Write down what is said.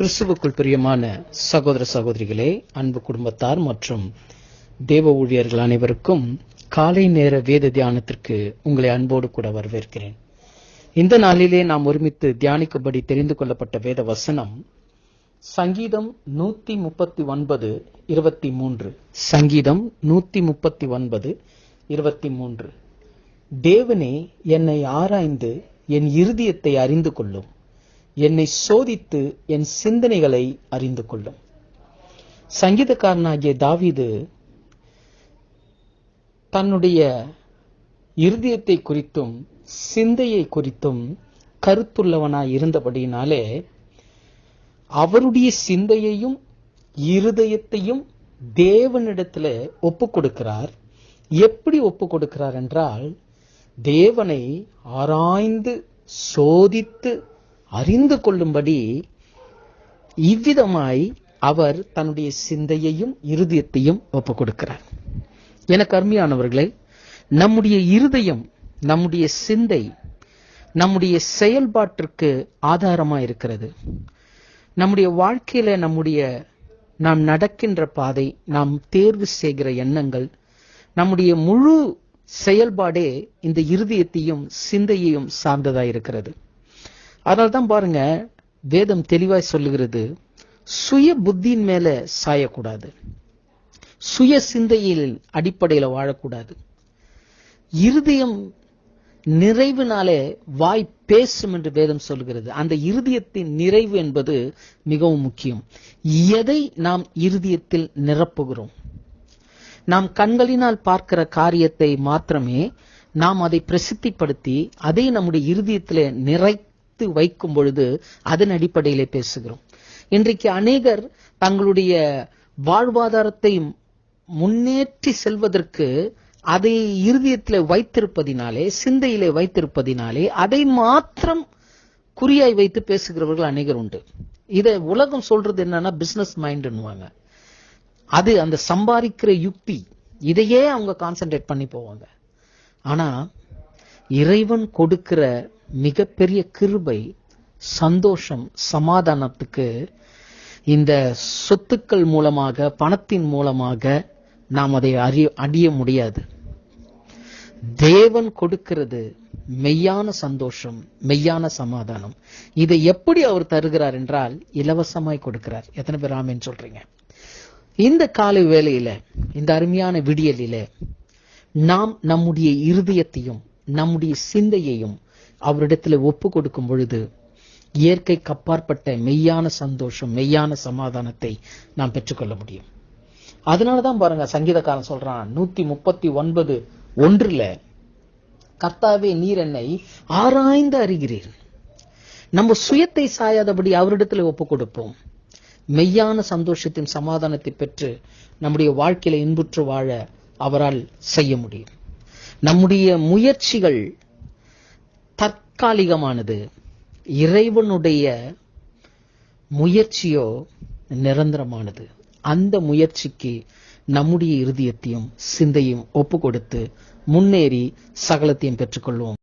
கிறிஸ்துவுக்குள் பிரியமான சகோதர சகோதரிகளே அன்பு குடும்பத்தார் மற்றும் தேவ ஊழியர்கள் அனைவருக்கும் காலை நேர வேத தியானத்திற்கு உங்களை அன்போடு கூட வரவேற்கிறேன். இந்த நாளிலே நாம் ஒருமித்து தியானிக்கும்படி தெரிந்து கொள்ளப்பட்ட வேத வசனம் சங்கீதம் நூத்தி முப்பத்தி ஒன்பது இருபத்தி மூன்று. சங்கீதம் நூத்தி முப்பத்தி ஒன்பது இருபத்தி மூன்று. தேவனே என்னை ஆராய்ந்து என் இருதயத்தை அறிந்து கொள்ளும். என்னை சோதித்து என் சிந்தனைகளை அறிந்து கொள்ளும். சங்கீதக்காரனாகிய தாவீது தன்னுடைய இருதயத்தை குறித்தும் சிந்தையை குறித்தும் கருத்துள்ளவனாய் இருந்தபடியினாலே அவருடைய சிந்தையையும் இருதயத்தையும் தேவனிடத்துல ஒப்பு கொடுக்கிறார். எப்படி ஒப்பு கொடுக்கிறார் என்றால் தேவனை ஆராய்ந்து சோதித்து அறிந்து கொள்ளும்படி இவ்விதமாய் அவர் தன்னுடைய சிந்தையையும் இருதயத்தையும் ஒப்பு கொடுக்கிறார் எனக்கு அருமையானவர்களே நம்முடைய இருதயம் நம்முடைய சிந்தை நம்முடைய செயல்பாட்டிற்கு ஆதாரமா இருக்கிறது. நம்முடைய வாழ்க்கையில நம்முடைய நாம் நடக்கின்ற பாதை நாம் தேர்வு செய்கிற எண்ணங்கள் நம்முடைய முழு செயல்பாடே இந்த இருதயத்தையும் சிந்தையையும் சார்ந்ததா இருக்கிறது. அதனால்தான் பாருங்க வேதம் தெளிவாய் சொல்லுகிறது சுய புத்தியின் மேல சாயக்கூடாது. சுய சிந்தையில் அடிப்படையில் வாழக்கூடாது. இருதயம் நிறைவினாலே வாய் பேசும் என்று வேதம் சொல்கிறது அந்த இருதயத்தின் நிறைவு என்பது மிகவும் முக்கியம். எதை நாம் இருதயத்தில் நிரப்புகிறோம்? நாம் கண்களினால் பார்க்கிற காரியத்தை மாத்திரமே நாம் அதை பிரசித்திப்படுத்தி அதை நம்முடைய இருதயத்திலே நிறைத்து வைக்கும் பொழுது அதன் அடிப்படையிலே பேசுகிறோம். இன்றைக்கு அநேகர் தங்களுடைய வாழ்வாதாரத்தை முன்னேற்றி செல்வதற்கு அதை இருதயத்தில் வைத்திருப்பதினாலே சிந்தையிலே வைத்திருப்பதினாலே அதை மாத்திரம் குறியாய் வைத்து பேசுகிறவர்கள் அநேகர் உண்டு. இதை உலகம் சொல்றது என்னன்னா பிசினஸ் மைண்ட்னுவாங்க அது அந்த சம்பாதிக்கிற யுக்தி இதையே அவங்க கான்சென்ட்ரேட் பண்ணி போவாங்க. ஆனா இறைவன் கொடுக்கிற மிகப்பெரிய கிருபை சந்தோஷம் சமாதானத்துக்கு இந்த சொத்துக்கள் மூலமாக பணத்தின் மூலமாக நாம் அதை அறிய அடிய முடியாது. தேவன் கொடுக்கிறது மெய்யான சந்தோஷம் மெய்யான சமாதானம். இதை எப்படி அவர் தருகிறார் என்றால் இலவசமாய் கொடுக்கிறார். எத்தனை பேர் ஆமேன்னு சொல்றீங்க? இந்த காலை வேலையில இந்த அருமையான விடியலில நாம் நம்முடைய இருதயத்தையும் நம்முடைய சிந்தையையும் அவரிடத்துல ஒப்பு கொடுக்கும் பொழுது இயற்கை கப்பாற்பட்ட மெய்யான சந்தோஷம் மெய்யான சமாதானத்தை நாம் பெற்றுக்கொள்ள முடியும். அதனாலதான் பாருங்க சங்கீதக்காரன் சொல்றான் நூத்தி முப்பத்தி ஒன்பது ஒன்றுல கர்த்தாவே நீர் என்னை ஆராய்ந்து அறிகிறீர். நம்ம சுயத்தை சாயாதபடி அவரிடத்துல ஒப்பு கொடுப்போம். மெய்யான சந்தோஷத்தின் சமாதானத்தை பெற்று நம்முடைய வாழ்க்கையில இன்புற்று வாழ அவரால் செய்ய முடியும். நம்முடைய முயற்சிகள் தற்காலிகமானது. இறைவனுடைய முயற்சியோ நிரந்தரமானது. அந்த முயற்சிக்கு நம்முடைய இருதயத்தையும் சிந்தையும் ஒப்பு கொடுத்து முன்னேறி சகலத்தையும் பெற்றுக்கொள்வோம்.